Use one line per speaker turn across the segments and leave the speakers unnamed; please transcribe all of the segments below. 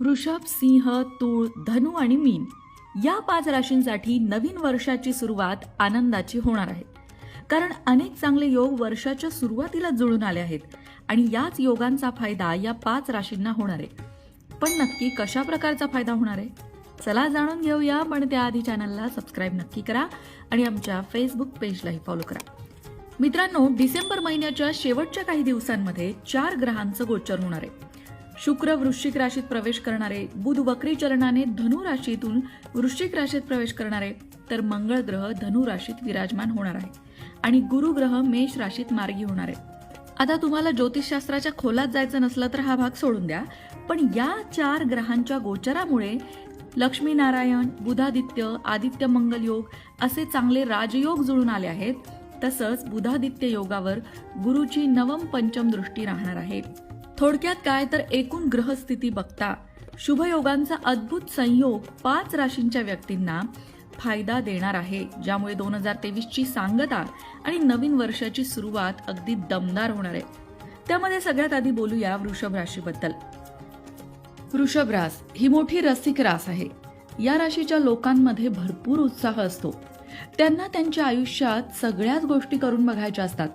वृषभ सिंह तूळ धनु आणि मीन या पाच राशींसाठी नवीन वर्षाची सुरुवात आनंदाची होणार आहे. कारण अनेक चांगले योग वर्षाच्या सुरुवातीला जुळून आले आहेत आणि याच योगांचा फायदा या पाच राशींना होणार आहे. पण नक्की कशा प्रकारचा फायदा होणार आहे? चला जाणून घेऊया पण त्याआधी चॅनलला सबस्क्राईब नक्की करा आणि आमच्या फेसबुक पेजलाही फॉलो करा. मित्रांनो डिसेंबर महिन्याच्या शेवटच्या काही दिवसांमध्ये चार ग्रहांचं गोचर होणार आहे. शुक्र वृश्चिक राशीत प्रवेश करणारे बुध वक्री चलनाने धनु राशीतून वृश्चिक राशीत प्रवेश करणारे तर मंगळ ग्रह धनु राशीत विराजमान होणार आहे आणि गुरु ग्रह मेष राशीत मार्गी होणार आहे. आता तुम्हाला ज्योतिषशास्त्राच्या खोलात जायचं नसलं तर हा भाग सोडून द्या पण या चार ग्रहांच्या गोचरामुळे लक्ष्मीनारायण बुधादित्य आदित्य मंगल योग असे चांगले राजयोग जुळून आले आहेत. तसंच बुधादित्य योगावर गुरुची नवम पंचम दृष्टी राहणार आहे. थोडक्यात काय तर एकूण ग्रहस्थिती बघता. शुभयोगांचा अद्भुत संयोग पाच राशींच्या व्यक्तींना फायदा देणार आहे. ज्यामुळे दोन हजार तेवीसची सांगता आणि नवीन वर्षाची सुरुवात अगदी दमदार होणार आहे. त्यामध्ये सगळ्यात आधी बोलूया वृषभ राशीबद्दल. वृषभ रास ही मोठी रसिक रास आहे. या राशीच्या लोकांमध्ये भरपूर उत्साह असतो. त्यांना त्यांच्या आयुष्यात सगळ्याच गोष्टी करून बघायच्या असतात.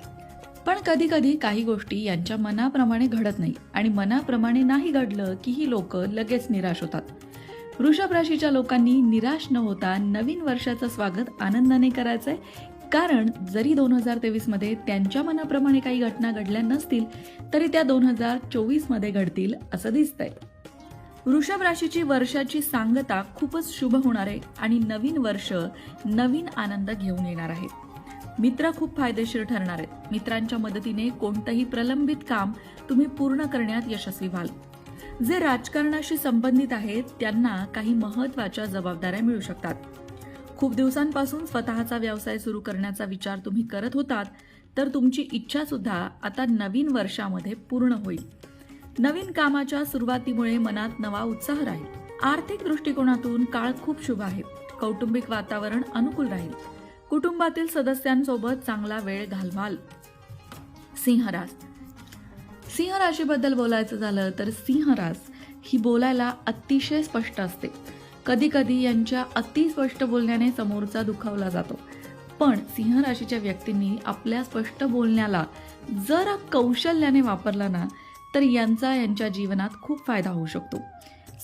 पण कधी कधी काही गोष्टी यांच्या मनाप्रमाणे घडत नाही आणि मनाप्रमाणे नाही घडलं की ही लोक लगेच निराश होतात. वृषभ राशीच्या लोकांनी निराश न होता नवीन वर्षाचं स्वागत आनंदाने करायचंय. कारण जरी दोन हजार तेवीसमध्ये त्यांच्या मनाप्रमाणे काही घटना घडल्या नसतील तरी त्या दोन हजार चोवीसमध्ये घडतील असं दिसतंय. वृषभ राशीची वर्षाची सांगता खूपच शुभ होणार आहे आणि नवीन वर्ष नवीन आनंद घेऊन येणार आहे. मित्र खूप फायदेशीर ठरणार आहेत. मित्रांच्या मदतीने कोणतंही प्रलंबित काम तुम्ही पूर्ण करण्यात यशस्वी व्हाल. जे राजकारणाशी संबंधित आहेत त्यांना काही महत्त्वाच्या जबाबदाऱ्या मिळू शकतात. खूप दिवसांपासून स्वतःचा व्यवसाय सुरू करण्याचा विचार तुम्ही करत होतात तर तुमची इच्छा सुद्धा आता नवीन वर्षामध्ये पूर्ण होईल. नवीन कामाच्या सुरुवातीमुळे मनात नवा उत्साह राहील. आर्थिक दृष्टिकोनातून काळ खूप शुभ आहे. कौटुंबिक वातावरण अनुकूल राहील. कुटुंबातील सदस्यांसोबत चांगला वेळ घालवाल. सिंहरास सिंह राशीबद्दल बोलायचं झालं तर सिंहरास ही बोलायला अतिशय स्पष्ट असते. कधी कधी यांच्या अतिस्पष्ट बोलण्याने समोरचा दुखावला जातो. पण सिंह राशीच्या व्यक्तींनी आपल्या स्पष्ट बोलण्याला जर कौशल्याने वापरला ना तर यांचा यांच्या जीवनात खूप फायदा होऊ शकतो.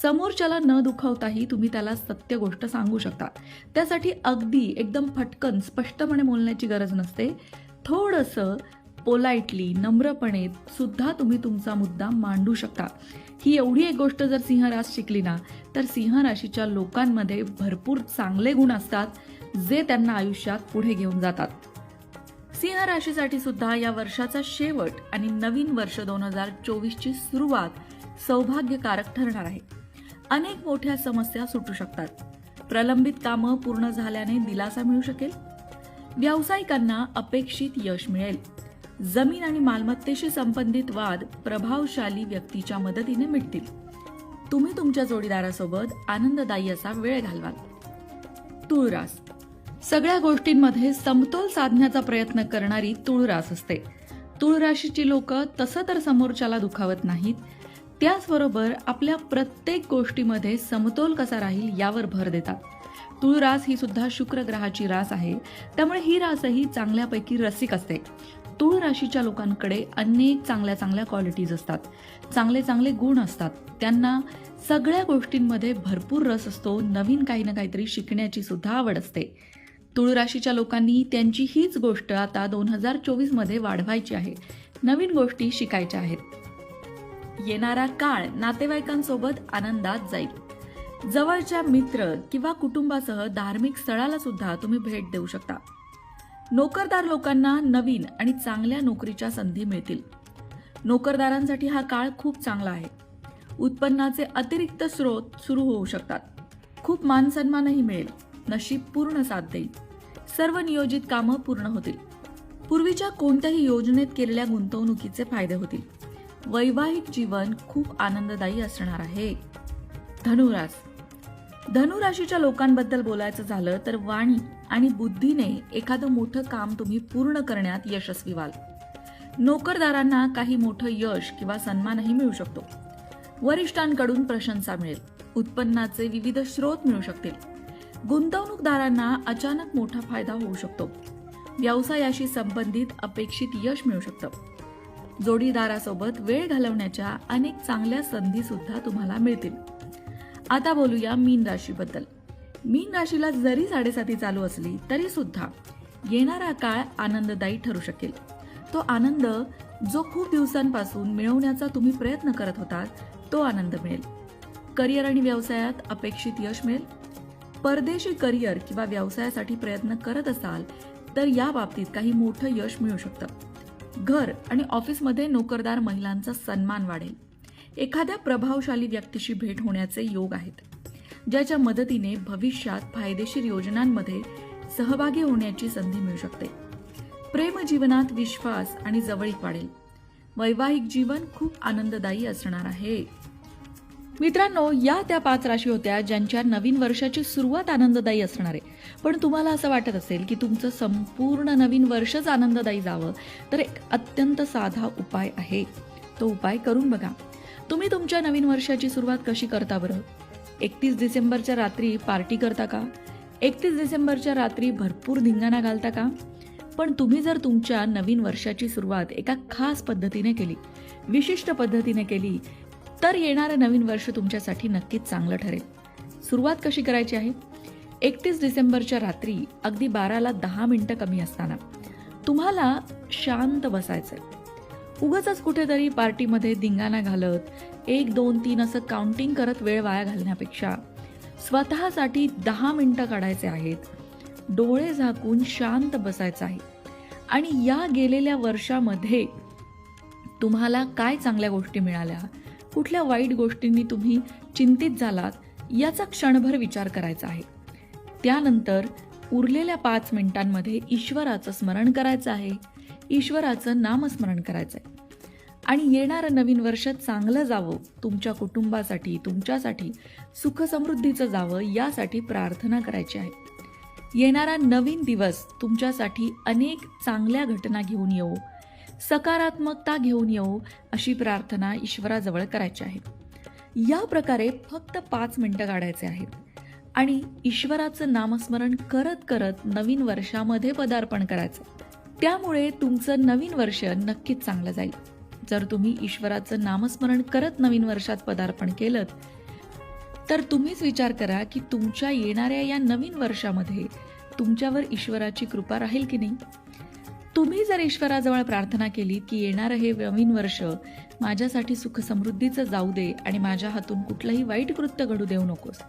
समोरच्याला न दुखावताही तुम्ही त्याला सत्य गोष्ट सांगू शकता त्यासाठी अगदी एकदम फटकन स्पष्टपणे बोलण्याची गरज नसते. थोडंसं पोलाइटली नम्रपणे सुद्धा तुम्ही तुमचा मुद्दा मांडू शकता. ही एवढी एक गोष्ट जर सिंहरास शिकली ना तर सिंह राशीच्या लोकांमध्ये भरपूर चांगले गुण असतात जे त्यांना आयुष्यात पुढे घेऊन जातात. सिंह राशीसाठी सुद्धा या वर्षाचा शेवट आणि नवीन वर्ष दोन हजार चोवीसची सुरुवात सौभाग्यकारक ठरणार आहे. अनेक मोठ्या समस्या सुटू शकतात. प्रलंबित कामं पूर्ण झाल्याने दिलासा मिळू शकेल. व्यावसायिकांना अपेक्षित यश मिळेल. जमीन आणि मालमत्तेशी संबंधित वाद प्रभावशाली व्यक्तीच्या मदतीने मिटतील. तुम्ही तुमच्या जोडीदारासोबत आनंददायी असा वेळ घालवाल. तुळरास सगळ्या गोष्टींमध्ये समतोल साधण्याचा प्रयत्न करणारी तुळरास असते. तुळराशीची लोक तसं तर समोरच्याला दुखावत नाहीत त्याचबरोबर आपल्या प्रत्येक गोष्टीमध्ये समतोल कसा राहील यावर भर देतात. तुळ रास ही सुद्धा शुक्र ग्रहाची रास आहे. त्यामुळे ही रासही चांगल्यापैकी रसिक असते. तुळ राशीच्या लोकांकडे अनेक चांगल्या चांगल्या क्वालिटीज असतात. चांगले चांगले गुण असतात. त्यांना सगळ्या गोष्टींमध्ये भरपूर रस असतो. नवीन काही ना काहीतरी शिकण्याची सुद्धा आवड असते. तुळ राशीच्या लोकांनी त्यांची हीच गोष्ट आता दोन हजार चोवीसमध्ये वाढवायची आहे. नवीन गोष्टी शिकायच्या आहेत. येणारा काळ नातेवाईकांसोबत आनंदात जाईल. जवळच्या मित्र किंवा कुटुंबासह धार्मिक स्थळाला सुद्धा तुम्ही भेट देऊ शकता. नोकरदार लोकांना नवीन आणि चांगल्या नोकरीच्या संधी मिळतील. नोकरदारांसाठी हा काळ खूप चांगला आहे. उत्पन्नाचे अतिरिक्त स्रोत सुरू होऊ शकतात. खूप मानसन्मानही मिळेल. नशीब पूर्ण साथ देईल. सर्व नियोजित कामं पूर्ण होतील. पूर्वीच्या कोणत्याही योजनेत केलेल्या गुंतवणुकीचे फायदे होतील. वैवाहिक जीवन खूप आनंददायी असणार आहे. धनुरास. धनुराशीच्या लोकांबद्दल बोलायचं झालं तर वाणी आणि बुद्धीने एखादं मोठं काम तुम्ही पूर्ण करण्यात यशस्वी व्हाल. नोकरदारांना काही मोठं यश किंवा सन्मानही मिळू शकतो. वरिष्ठांकडून प्रशंसा मिळेल. उत्पन्नाचे विविध स्रोत मिळू शकतील. गुंतवणूकदारांना अचानक मोठा फायदा होऊ शकतो. व्यवसायाशी संबंधित अपेक्षित यश मिळू शकतं. जोडीदारासोबत वेळ घालवण्याच्या अनेक चांगल्या संधी सुद्धा तुम्हाला मिळतील. आता बोलूया मीन राशीबद्दल. मीन राशीला जरी साडेसाती चालू असली तरी सुद्धा येणारा काळ आनंददायी ठरू शकेल. तो आनंद जो खूप दिवसांपासून मिळवण्याचा तुम्ही प्रयत्न करत होतात तो आनंद मिळेल. करिअर आणि व्यवसायात अपेक्षित यश मिळेल. परदेशी करिअर किंवा व्यवसायासाठी प्रयत्न करत असाल तर या बाबतीत काही मोठं यश मिळू शकतं. घर आणि ऑफिसमध्ये नोकरदार महिलांचा सन्मान वाढेल. एखाद्या प्रभावशाली व्यक्तीशी भेट होण्याचे योग आहेत. ज्याच्या मदतीने भविष्यात फायदेशीर योजनांमध्ये सहभागी होण्याची संधी मिळू शकते. प्रेम जीवनात विश्वास आणि जवळीक वाढेल. वैवाहिक जीवन खूप आनंददायी असणार आहे. मित्रांनो या त्या पाच राशी होत्या ज्यांच्या नवीन वर्षाची सुरुवात आनंददायी असणार आहे. पण तुम्हाला असं वाटत असेल की तुमचं संपूर्ण नवीन वर्षच आनंददायी जावं तर एक अत्यंत साधा उपाय आहे. तो उपाय करून बघा. तुम्ही तुमच्या नवीन वर्षाची सुरुवात कशी करता बरं? एकतीस डिसेंबरच्या रात्री पार्टी करता का? एकतीस डिसेंबरच्या रात्री भरपूर धिंगाणा घालता का? पण तुम्ही जर तुमच्या नवीन वर्षाची सुरुवात एका खास पद्धतीने केली विशिष्ट पद्धतीने केली तर येणारं नवीन वर्ष तुमच्यासाठी नक्कीच चांगलं ठरेल. सुरुवात कशी करायची आहे? एकतीस डिसेंबरच्या रात्री अगदी बाराला दहा मिनटं कमी असताना तुम्हाला शांत बसायचं आहे उगाच कुठेतरी पार्टीमध्ये धिंगाणा घालत एक दोन तीन असं काउंटिंग करत वेळ वाया घालण्यापेक्षा स्वतःसाठी दहा मिनटं काढायचे आहेत. डोळे झाकून शांत बसायचं आहे. आणि या गेलेल्या वर्षामध्ये तुम्हाला काय चांगल्या गोष्टी मिळाल्या? कुठल्या वाईट गोष्टींनी तुम्ही चिंतित झालात याचा क्षणभर विचार करायचा आहे. त्यानंतर उरलेल्या पाच मिनिटांमध्ये ईश्वराचं स्मरण करायचं आहे. ईश्वराचं नामस्मरण करायचं आहे आणि येणारं नवीन वर्ष चांगलं जावं तुमच्या कुटुंबासाठी तुमच्यासाठी सुखसमृद्धीचं जावं यासाठी प्रार्थना करायची आहे. येणारा नवीन दिवस तुमच्यासाठी अनेक चांगल्या घटना घेऊन येऊ सकारात्मकता घेऊन येऊ अशी प्रार्थना ईश्वराजवळ करायची आहे. या प्रकारे फक्त पाच मिनटं काढायचे आहेत. आणि ईश्वराचं नामस्मरण करत करत नवीन वर्षामध्ये पदार्पण करायचं. त्यामुळे तुमचं नवीन वर्ष नक्कीच चांगलं जाईल. जर तुम्ही ईश्वराचं नामस्मरण करत नवीन वर्षात पदार्पण केलं तर तुम्हीच विचार करा की तुमच्या येणाऱ्या या नवीन वर्षामध्ये तुमच्यावर ईश्वराची कृपा राहील की नाही? तुम्ही जर ईश्वराजवळ प्रार्थना केली की येणारं हे नवीन वर्ष माझ्यासाठी सुख समृद्धीचं जाऊ दे आणि माझ्या हातून कुठलंही वाईट कृत्य घडू देऊ नकोस.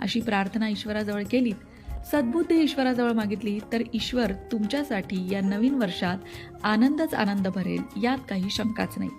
अशी प्रार्थना ईश्वराजवळ केलीत सद्बुद्धी ईश्वराजवळ मागितली तर ईश्वर तुमच्यासाठी या नवीन वर्षात आनंदच आनंद भरेल यात काही शंकाच नाही.